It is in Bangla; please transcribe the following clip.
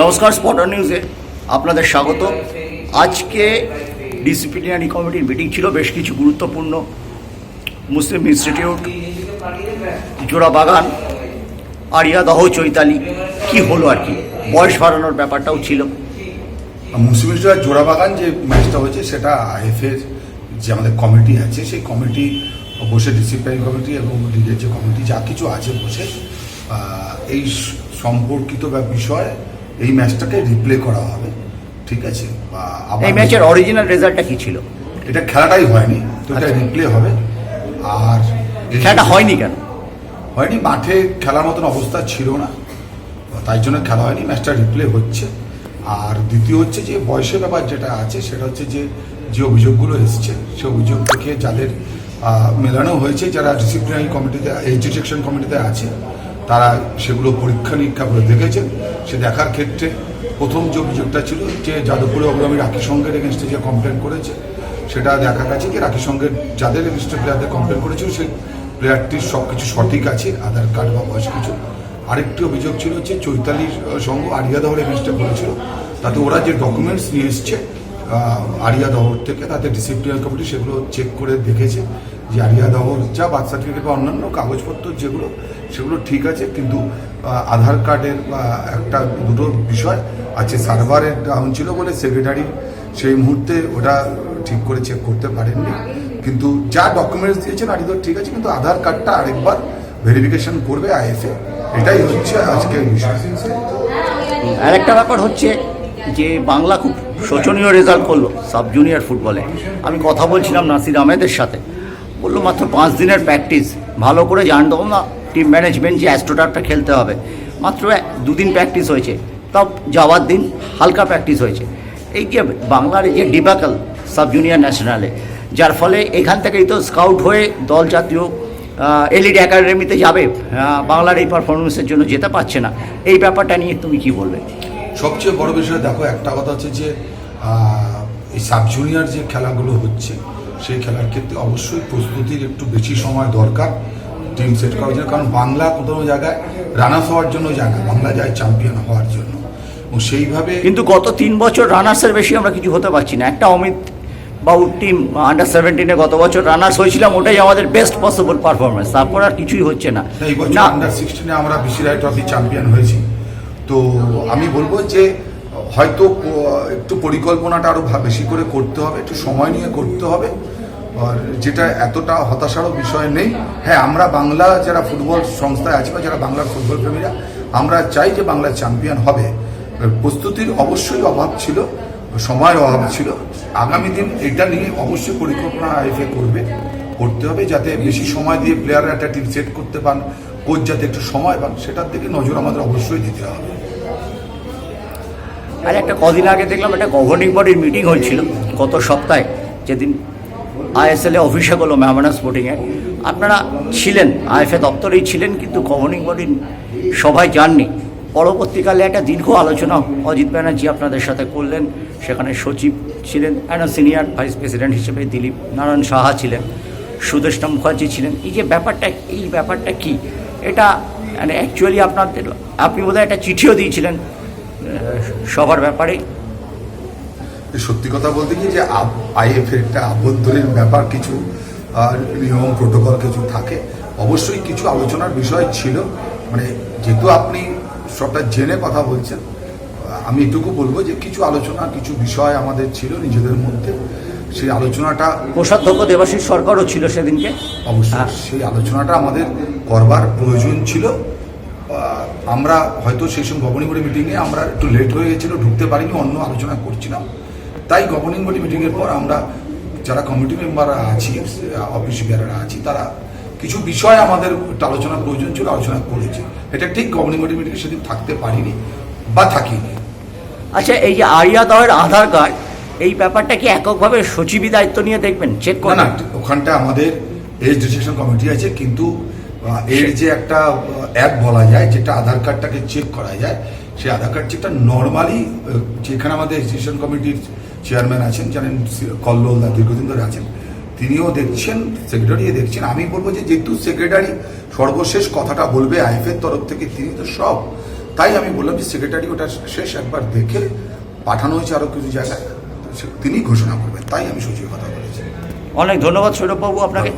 নমস্কার স্পটার নিউজে আপনাদের স্বাগত। আজকে ডিসিপ্লিনারি কমিটির মিটিং ছিল, বেশ কিছু গুরুত্বপূর্ণ মুসলিম ইনস্টিটিউট জোড়া বাগান আরিয়াদহ, চৈতালি, কি হলো আর কি? বয়স বাড়ানোর ব্যাপারটাও ছিল। মুসলিমরা জোড়াবাগান যে ম্যাচটা হয়েছে, সেটা আইএফের যে আমাদের কমিটি আছে, সেই কমিটি বসে ডিসিপ্লিন কমিটি এবং লিগের যে কমিটি যা কিছু আছে বসে এই সম্পর্কিত বা বিষয়ে এই ম্যাচটাকে রিপ্লে করা হবে। ঠিক আছে? বা এই ম্যাচের অরিজিনাল রেজাল্টটা কি ছিল? এটা খেলাটাই হয়নি তো এটা আচ্ছা। রিপ্লে হবে। আর খেলাটা হয়নি কেন? হয়নি মাঠে খেলার মতন অবস্থা ছিল না। তাই জন্য খেলা হয়নি ম্যাচটা রিপ্লে হচ্ছে। আর দ্বিতীয় হচ্ছে যে বয়সের ব্যাপার যেটা আছে সেটা হচ্ছে যে যে অভিযোগগুলো এসছে সে অভিযোগ থেকে যাদের মেলানো হয়েছে। যারা ডিসিপ্লিনারি কমিটিতে এডুকেশন কমিটিতে আছে তারা সেগুলো পরীক্ষা নিরীক্ষা করে দেখেছেন। সে দেখার ক্ষেত্রে প্রথম যে অভিযোগটা ছিল যে যাদবপুরে অগ্রামী রাখি সঙ্গের এগেনস্টে যে কমপ্লেন করেছে সেটা দেখা গেছে যে রাখি সঙ্গের যাদের এগেনস্টে প্লেয়ারদের কমপ্লেন করেছিল সেই প্লেয়ারটির সব কিছু সঠিক আছে আধার কার্ড বা বয়স কিছু। আরেকটি অভিযোগ ছিল যে চৈতালির আহ, সঙ্গ আরিয়াদহর এগেনস্টে করেছিল। তাতে ওরা যে ডকুমেন্টস নিয়ে এসছে আরিয়াদহর থেকে তাতে ডিসিপ্লিনারি কমিটি সেগুলো চেক করে দেখেছে। যে আরিয়াদহর যা বার্থ সার্টিফিকেট বা অন্যান্য কাগজপত্র যেগুলো, সেগুলো ঠিক আছে, কিন্তু আধার কার্ডের, বা, একটা দুটো বিষয় আছে। সার্ভারের ডাউন ছিল বলে সেক্রেটারি সেই মুহূর্তে ওটা ঠিক করে চেক করতে পারেননি। কিন্তু যা ডকুমেন্টস দিয়েছেন আরিদর ঠিক আছে, কিন্তু আধার কার্ডটা আরেকবার ভেরিফিকেশন করবে আইএফএ। এটাই হচ্ছে আজকের বিষয়। আর একটা ব্যাপার হচ্ছে যে বাংলা খুব শোচনীয় রেজাল্ট করল সাব জুনিয়র ফুটবলে আমি কথা বলছিলাম নাসির আহমেদের সাথে। বলল, মাত্র পাঁচ দিনের প্র্যাকটিস ভালো করে জানতো না টিম ম্যানেজমেন্ট যে অ্যাস্ট্রোটারটা খেলতে হবে। মাত্র দুদিন প্র্যাকটিস হয়েছে। তাও যাওয়ার দিন হালকা প্র্যাকটিস হয়েছে। এই যে বাংলার যে ডিবাকাল সাব জুনিয়র ন্যাশনালে যার ফলে এখান থেকেই তো স্কাউট হয়ে দল জাতীয় এলিড একাডেমিতে যাবে বাংলার এই পারফরমেন্সের জন্য যেতে পারছে না। এই ব্যাপারটা নিয়ে তুমি কি বলবে? সবচেয়ে বড় বিষয়, দেখো, একটা কথা হচ্ছে যে এই সাব জুনিয়র যে খেলাগুলো হচ্ছে সেই খেলার ক্ষেত্রে অবশ্যই প্রস্তুতির একটু বেশি সময় দরকার টিম সেট করার জন্য। কারণ বাংলা কোনো জায়গায় রানার্স হওয়ার জন্য জায়গা বাংলা যায় চ্যাম্পিয়ন হওয়ার জন্য। এবং সেইভাবে কিন্তু গত তিন বছর রানার্সের বেশি আমরা কিছু হতে পারছি না। একটা অমিত বাবুর টিম আন্ডার সেভেন্টিনে গত বছর রানার্স হয়েছিলাম ওটাই আমাদের বেস্ট পসিবল পারফরমেন্স তারপর আর কিছুই হচ্ছে না। এই বছর আন্ডার সিক্সটিনে আমরা বিসিরাই ট্রফি চ্যাম্পিয়ন হয়েছি। তো আমি বলব যে হয়তো একটু পরিকল্পনাটা আরও ভা- বেশি করে করতে হবে, একটু সময় নিয়ে করতে হবে। আর যেটা এতটা হতাশারও বিষয় নেই। হ্যাঁ আমরা বাংলা যারা ফুটবল সংস্থায় আছি বা যারা বাংলার ফুটবল প্রেমীরা আমরা চাই যে বাংলা চ্যাম্পিয়ন হবে। প্রস্তুতির অবশ্যই অভাব ছিল, সময়ের অভাব ছিল। আগামী দিন এটা নিয়ে অবশ্যই পরিকল্পনা আইএফএ করবে, করতে হবে যাতে বেশি সময় দিয়ে প্লেয়াররা একটা টিম সেট করতে পান কোচ যাতে একটু সময় পান, সেটার দিকে নজর আমাদের অবশ্যই দিতে হবে। আর একটা কদিন আগে দেখলাম একটা গভর্নিং বডির মিটিং হয়েছিল গত সপ্তাহে, যেদিন আইএসএল এ অফিসে হলো মেহমানা স্পোর্টিংয়ে আপনারা ছিলেন, আইএফএ দপ্তরেই ছিলেন, কিন্তু গভর্নিং বডির সভায় যাননি। পরবর্তীকালে একটা দীর্ঘ আলোচনা অজিত ব্যানার্জি আপনাদের সাথে করলেন, সেখানে সচিব ছিলেন একটা সিনিয়র ভাইস প্রেসিডেন্ট হিসেবে দিলীপ নারায়ণ সাহা ছিলেন সুদেষ্টা মুখার্জি ছিলেন। এই যে ব্যাপারটা, এই ব্যাপারটা কি? এটা মানে অ্যাকচুয়ালি আপনাদের, আপনি বোধহয় একটা চিঠিও দিয়েছিলেন সবার ব্যাপারে। সত্যি কথা বলতে কি যে আইএফ এর একটা আভ্যন্তরীণ ব্যাপার কিছু আর নিয়ম প্রোটোকল কিছু থাকে অবশ্যই কিছু আলোচনার বিষয় ছিল। মানে যেহেতু আপনি সবটা জেনে কথা বলছেন আমি এটুকু বলব যে কিছু আলোচনা কিছু বিষয় আমাদের ছিল নিজেদের মধ্যে। সেই আলোচনাটা কোষাধ্যক্ষ দেবাশীষ সরকারও ছিল সেদিনকে। অবশ্যই হ্যাঁ। সেই আলোচনাটা আমাদের করবার প্রয়োজন ছিল। আমরা হয়তো সেই সময় গভর্নিং বডি মিটিংয়ে আমরা একটু লেট হয়ে গেছিল ঢুকতে পারিনি অন্য আলোচনা করছিলাম তাই গভর্নিং বডি মিটিংয়ের পর আমরা যারা কমিটি মেম্বাররা আছি অফিস বিয়াররা আছি তারা কিছু বিষয় আমাদের একটু আলোচনার প্রয়োজন ছিল আলোচনা করেছি। এটা ঠিক গভর্নিং বডি মিটিংয়ে সেদিন থাকতে পারিনি বা থাকিনি। আচ্ছা এই যে আরিয়া দয়ের আধার কার্ড এই ব্যাপারটা কি এককভাবে সচিবই দায়িত্ব নিয়ে দেখবেন? চেক না ওখানটা আমাদের এজ রেজিস্ট্রেশন কমিটি আছে কিন্তু এর যে একটা অ্যাপ বলা যায় যেটা আধার কার্ডটাকে চেক করা যায় সেই আধার কার্ড চেকটা নর্মালি যেখানে আমাদের রেজিস্ট্রেশন কমিটির চেয়ারম্যান আছেন জানেন কল্লোল দা দীর্ঘদিন ধরে আছেন তিনিও দেখছেন সেক্রেটারি দেখছেন। আমি বলব যে যেহেতু সেক্রেটারি সর্বশেষ কথাটা বলবে আইএফের তরফ থেকে তিনি তো সব। তাই আমি বললাম যে সেক্রেটারি ওটা শেষ একবার দেখে পাঠানো হয়েছে আরও কিছু জায়গায়। তিনি ঘোষণা করবেন তাই আমি সচিবের কথা বলেছি। অনেক ধন্যবাদ সৌরভবাবু আপনাকে।